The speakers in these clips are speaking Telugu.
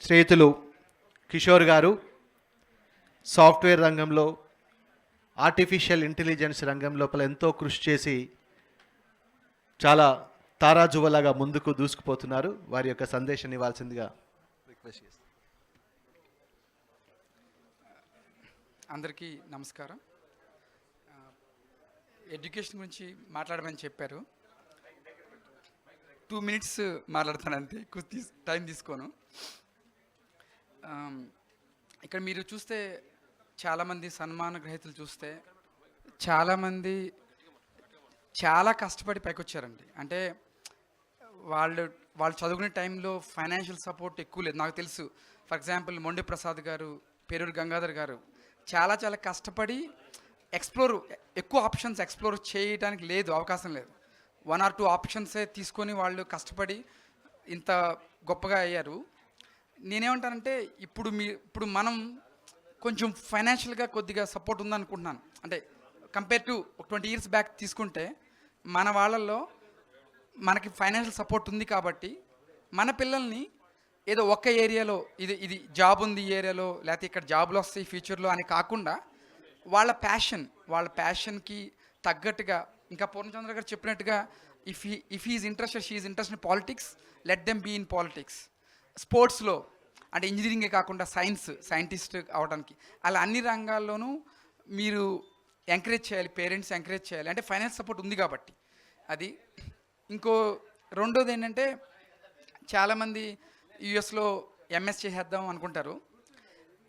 స్నేహితులు కిషోర్ గారు సాఫ్ట్వేర్ రంగంలో ఆర్టిఫిషియల్ ఇంటెలిజెన్స్ రంగం లోపల ఎంతో కృషి చేసి చాలా తారాజువలాగా ముందుకు దూసుకుపోతున్నారు. వారి యొక్క సందేశం ఇవ్వాల్సిందిగా రిక్వెస్ట్ చేస్తాను. అందరికీ నమస్కారం. ఎడ్యుకేషన్ గురించి మాట్లాడమని చెప్పారు. టూ మినిట్స్ మాట్లాడతాను అంతే ఎక్కువ టైం తీసుకోను. ఇక్కడ మీరు చూస్తే చాలామంది సన్మాన గ్రహీతలు చూస్తే చాలామంది చాలా కష్టపడి పైకొచ్చారండి. అంటే వాళ్ళు వాళ్ళు చదువుకునే టైంలో ఫైనాన్షియల్ సపోర్ట్ ఎక్కువ లేదు. నాకు తెలుసు. ఫర్ ఎగ్జాంపుల్ మొండి ప్రసాద్ గారు పేరూరు గంగాధర్ గారు చాలా చాలా కష్టపడి ఎక్స్ప్లోర్ ఎక్కువ ఆప్షన్స్ ఎక్స్ప్లోర్ చేయడానికి లేదు అవకాశం లేదు. వన్ ఆర్ టూ ఆప్షన్సే తీసుకొని వాళ్ళు కష్టపడి ఇంత గొప్పగా అయ్యారు. నేనేమంటానంటే ఇప్పుడు మీ ఇప్పుడు మనం కొంచెం ఫైనాన్షియల్గా కొద్దిగా సపోర్ట్ ఉందనుకుంటున్నాను. అంటే కంపేర్ టు ఒక ట్వంటీ ఇయర్స్ బ్యాక్ తీసుకుంటే మన వాళ్ళల్లో మనకి ఫైనాన్షియల్ సపోర్ట్ ఉంది కాబట్టి మన పిల్లల్ని ఏదో ఒక్క ఏరియాలో ఇది ఇది జాబ్ ఉంది ఈ ఏరియాలో లేకపోతే ఇక్కడ జాబ్లు వస్తాయి ఫ్యూచర్లో అని కాకుండా వాళ్ళ ప్యాషన్ వాళ్ళ ప్యాషన్కి తగ్గట్టుగా ఇంకా పూర్ణచంద్ర గారు చెప్పినట్టుగా if he if is interested she is interest in politics let them be in politics స్పోర్ట్స్లో అంటే ఇంజనీరింగే కాకుండా సైన్స్ సైంటిస్ట్ అవడానికి. అలా అన్ని రంగాల్లోనూ మీరు ఎంకరేజ్ చేయాలి పేరెంట్స్ ఎంకరేజ్ చేయాలి. అంటే ఫైనాన్స్ సపోర్ట్ ఉంది కాబట్టి. అది. ఇంకో రెండోది ఏంటంటే చాలామంది యుఎస్లో ఎంఎస్ చేసేద్దాం అనుకుంటారు.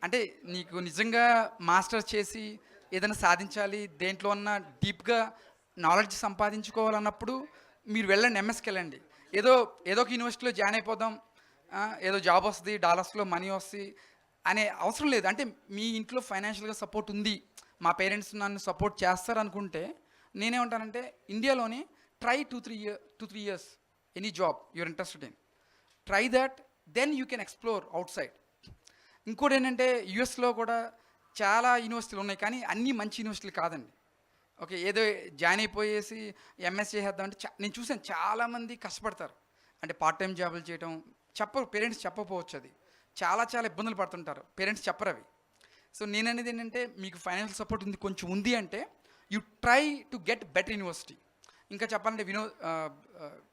అంటే నీకు నిజంగా మాస్టర్స్ చేసి ఏదైనా సాధించాలి దేంట్లో అన్నా డీప్గా నాలెడ్జ్ సంపాదించుకోవాలన్నప్పుడు మీరు వెళ్ళండి ఎంఎస్కి వెళ్ళండి. ఏదో ఏదో ఒక యూనివర్సిటీలో జాయిన్ అయిపోదాం ఏదో జాబ్ వస్తుంది డాలర్స్లో మనీ వస్తుంది అనే అవసరం లేదు. అంటే మీ ఇంట్లో ఫైనాన్షియల్గా సపోర్ట్ ఉంది మా పేరెంట్స్ నన్ను సపోర్ట్ చేస్తారు అనుకుంటే నేనేమంటానంటే ఇండియాలోనే try two three year two three years any job you're interested in try that then you can explore outside. ఇంకోటి ఏంటంటే యుఎస్లో కూడా చాలా యూనివర్సిటీలు ఉన్నాయి కానీ అన్నీ మంచి యూనివర్సిటీలు కాదండి. ఓకే ఏదో జాయిన్ అయిపోయేసి ఎంఎస్ చేసేద్దామంటే నేను చూసాను చాలామంది కష్టపడతారు. అంటే పార్ట్ టైం జాబులు చేయడం చెప్పరు పేరెంట్స్ చెప్పకపోవచ్చు అది. చాలా చాలా ఇబ్బందులు పడుతుంటారు. పేరెంట్స్ చెప్పరు అవి సో నేను అనేది ఏంటంటే మీకు ఫైనాన్షియల్ సపోర్ట్ ఉంది కొంచెం ఉంది అంటే you try to get better university. ఇంకా చెప్పాలంటే వినోద్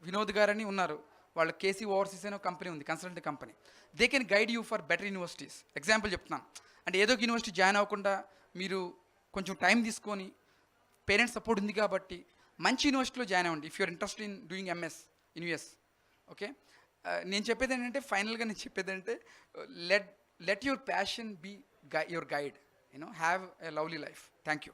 వినోద్ గారని ఉన్నారు. వాళ్ళు కేసీ ఓవర్సీస్ అనే కంపెనీ ఉంది consultant company. They can guide you for better universities. Example చెప్తున్నాను. అంటే ఏదో ఒక యూనివర్సిటీ జాయిన్ అవ్వకుండా మీరు కొంచెం టైం తీసుకొని పేరెంట్స్ సపోర్ట్ ఉంది కాబట్టి మంచి యూనివర్సిటీలో జాయిన్ అవ్వండి. If you're interest in doing MS in okay? నేను చెప్పేది ఏంటంటే ఫైనల్గా నేను చెప్పేది అంటే let let your passion be guy your guide you know have a lovely life. Thank you.